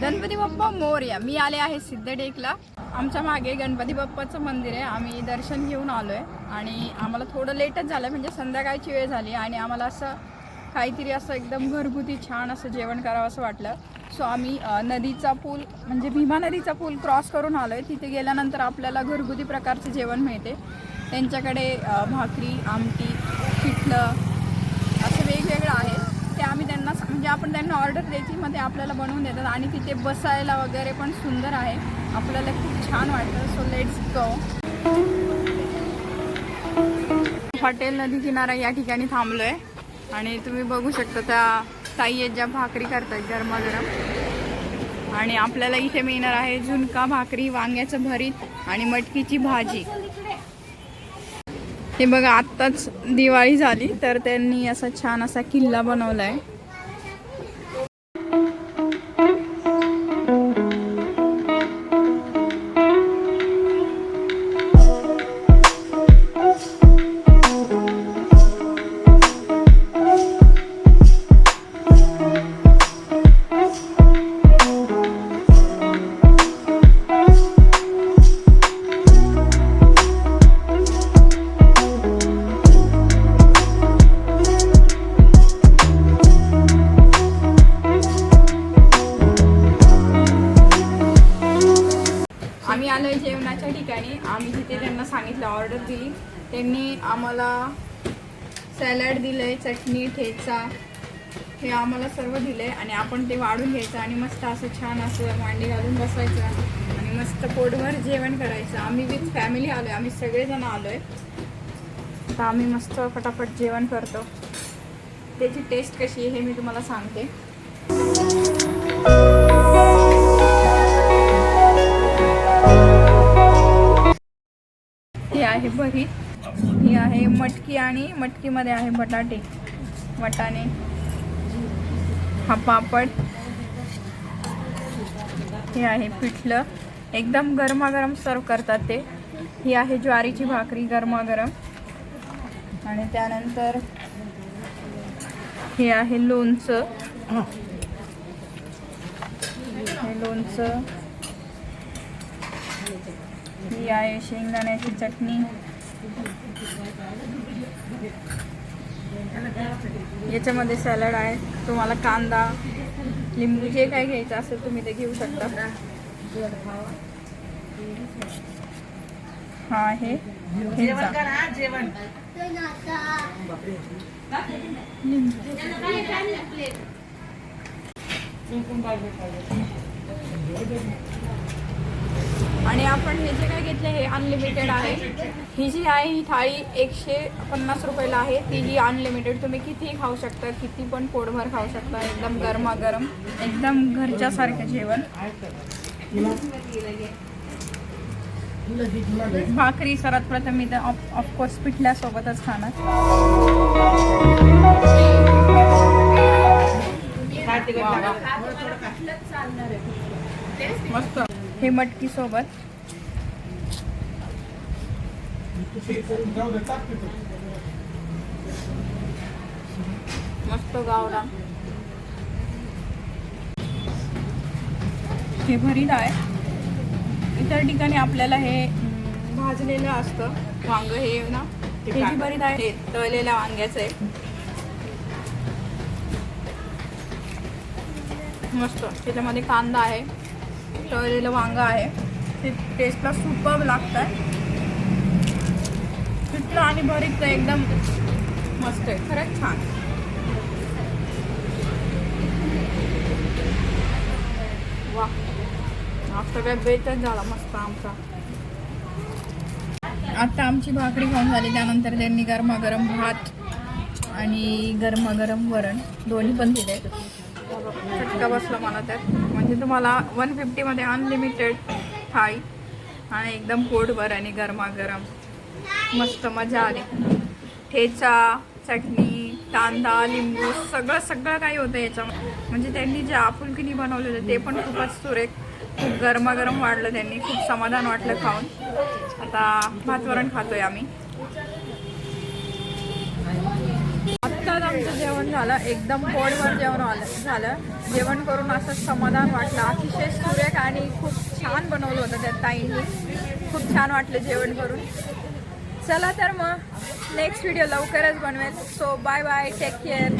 गणपती बाप्पा मोर्या. मी आले आहे सिद्धटेकला आमच्या मागे गणपती बाप्पाचं मंदिर आहे. आम्ही दर्शन घेऊन आलो आहे आणि आम्हाला थोडं लेटच झालं म्हणजे संध्याकाळची वेळ झाली. आणि आम्हाला असं काहीतरी असं एकदम घरगुती छान असं जेवण करावं असं वाटलं. सो आम्ही नदीचा पूल म्हणजे भीमा नदीचा पूल क्रॉस करून आलो आहे तिथे गेल्यानंतर आपल्याला घरगुती प्रकारचे जेवण मिळते. त्यांच्याकडे भाकरी आमटी पिठलं असं वेगवेगळं आहे ते आम्ही त्यांना सा- म्हणजे आपण त्यांना ऑर्डर द्यायची मग ते आपल्याला बनवून देतात. आणि तिथे बसायला वगैरे पण सुंदर आहे. आपल्याला खूप छान वाटतं. सो लेट्स गो हॉटेल नदी किनारा या ठिकाणी थांबलो आहे आणि तुम्ही बघू शकता त्या ताई आहेत ज्या भाकरी करतात गरमागरम. आणि आपल्याला इथे मिळणार आहे झुणका भाकरी वांग्याचं भरीत आणि मटकीची भाजी. हे बघा आत्ताच दिवाळी झाली तर त्यांनी असा छान असा किल्ला बनवला आहे आम्ही तिथे त्यांना सांगितलं ऑर्डर दिली. त्यांनी आम्हाला सॅलड दिलंय चटणी ठेचा हे आम्हाला सर्व दिलंय आणि आपण ते वाढून घ्यायचं आणि मस्त असं छान असं मांडी घालून बसायचं आणि मस्त पोटभर जेवण करायचं. आम्ही विथ फॅमिली आलोय आम्ही सगळेजण आलोय. तर आम्ही मस्त फटाफट जेवण करतो. त्याची टेस्ट कशी आहे हे मी तुम्हाला सांगते. हे आहे भरीत ही आहे मटकी आणि मटकीमध्ये आहे बटाटे. वटाणे हा पापड. हे आहे पिठलं. एकदम गरमागरम सर्व करतात ते. ही आहे ज्वारीची भाकरी गरमागरम. आणि त्यानंतर हे आहे लोणचं. हे लोणचं. ही आहे शेंगदाण्याची चटणी. याच्यामध्ये सॅलड आहे. तुम्हाला कांदा लिंबू जे काही घ्यायचं असेल तुम्ही ते घेऊ शकता. हा आहे ठेचा. आणि आपण हे जे काय घेतले हे अनलिमिटेड आहे. ही जी आहे ही थाळी एकशे पन्नास रुपयाला आहे. ती ही अनलिमिटेड तुम्ही कितीही खाऊ शकता किती पण पोटभर खाऊ शकता एकदम गरमागरम एकदम घरच्यासारखं जेवण. भाकरी सर्वात प्रथम मी तर ऑफकोर्स पिठल्यासोबतच खाणार. मस्त. हे मटकी सोबत मस्त गावरा हे भरीत आहे इतर ठिकाणी आपल्याला हे भाजलेलं असतं. वांग हे ना हे जी भरीत आहे हे तळलेल्या वांग्याचं आहे. मस्त. त्याच्यामध्ये कांदा आहे. तळलेलं वांगा आहे. ते टेस्टला सुपर लागतं आहे पिठलं आणि भरीत एकदम मस्त आहे. खरंच छान. वा. आज काय बेतच झाला मस्त आमचा. आता आमची भाकरी खाऊन झाली. त्यानंतर त्यांनी गरमागरम भात आणि गरमागरम वरण. दोन्ही पण दिले चटका बसला मला त्यात. म्हणजे तुम्हाला वन फिफ्टीमध्ये अनलिमिटेड थाळी. आणि एकदम पोटभर आणि गरमागरम. मस्त मजा आली. ठेचा चटणी कांदा लिंबू सगळं सगळं काही होतं याच्यामध्ये. म्हणजे त्यांनी जे आपुलकीने बनवले होते ते पण खूपच सुरेख खूप गरमागरम वाढलं त्यांनी. खूप समाधान वाटलं खाऊन. आता भातवरण खातोय आम्ही नुकताच आमचं जेवण झालं एकदम पोडवर जेवण आलं झालं. जेवण करून असं समाधान वाटलं. अतिशय सुरेख आणि खूप छान बनवलं होतं त्या ताईंनी. खूप छान वाटलं जेवण करून. चला तर मग नेक्स्ट व्हिडिओ लवकरच बनवेल. So bye bye take care